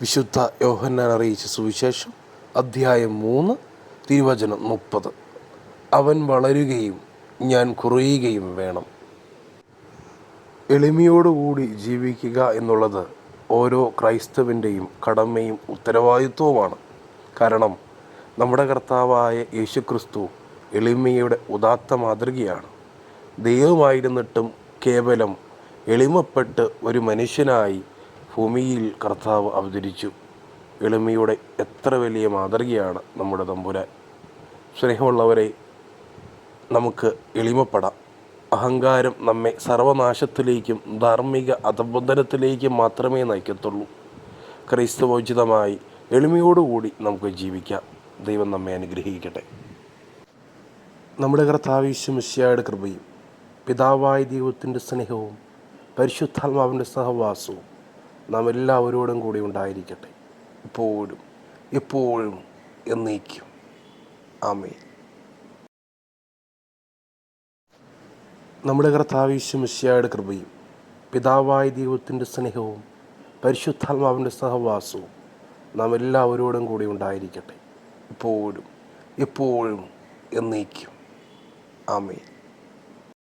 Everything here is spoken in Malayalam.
വിശുദ്ധ യോഹന്നാൻ അറിയിച്ച സുവിശേഷം അധ്യായം മൂന്ന് തിരുവചനം മുപ്പത്. അവൻ വളരുകയും ഞാൻ കുറയുകയും വേണം. എളിമയോടുകൂടി ജീവിക്കുക എന്നുള്ളത് ഓരോ ക്രൈസ്തവന്റെയും കടമയും ഉത്തരവാദിത്വവുമാണ്. കാരണം നമ്മുടെ കർത്താവായ യേശുക്രിസ്തു എളിമയുടെ ഉദാത്ത മാതൃകയാണ്. ദൈവമായിരുന്നിട്ടും കേവലം എളിമപ്പെട്ട് ഒരു മനുഷ്യനായി ഭൂമിയിൽ കർത്താവ് അവതരിച്ചു. എളിമയുടെ എത്ര വലിയ മാതൃകയാണ് നമ്മുടെ തമ്പുരാൻ. സ്നേഹമുള്ളവരെ നമുക്ക് എളിമപ്പെടാം. അഹങ്കാരം നമ്മെ സർവനാശത്തിലേക്കും ധാർമ്മിക അധബന്ധനത്തിലേക്കും മാത്രമേ നയിക്കത്തുള്ളൂ. ക്രൈസ്തവോചിതമായി എളിമയോടുകൂടി നമുക്ക് ജീവിക്കാം. ദൈവം നമ്മെ അനുഗ്രഹിക്കട്ടെ. നമ്മുടെ കർത്താവിശ്വമിശ്യയുടെ കൃപയും പിതാവായ ദൈവത്തിന്റെ സ്നേഹവും പരിശുദ്ധാത്മാവിന്റെ സഹവാസവും നാം എല്ലാവരോടും കൂടി ഉണ്ടായിരിക്കട്ടെ. ഇപ്പോഴും എപ്പോഴും എന്നേക്കും. ആമേ നമ്മുടെ കർത്താവിശ്വമിശ്യയുടെ കൃപയും പിതാവായ ദൈവത്തിന്റെ സ്നേഹവും പരിശുദ്ധാത്മാവിന്റെ സഹവാസവും നാം എല്ലാവരോടും കൂടി ഉണ്ടായിരിക്കട്ടെ. ഇപ്പോഴും എപ്പോഴും എന്നേക്കും. ആമേൻ.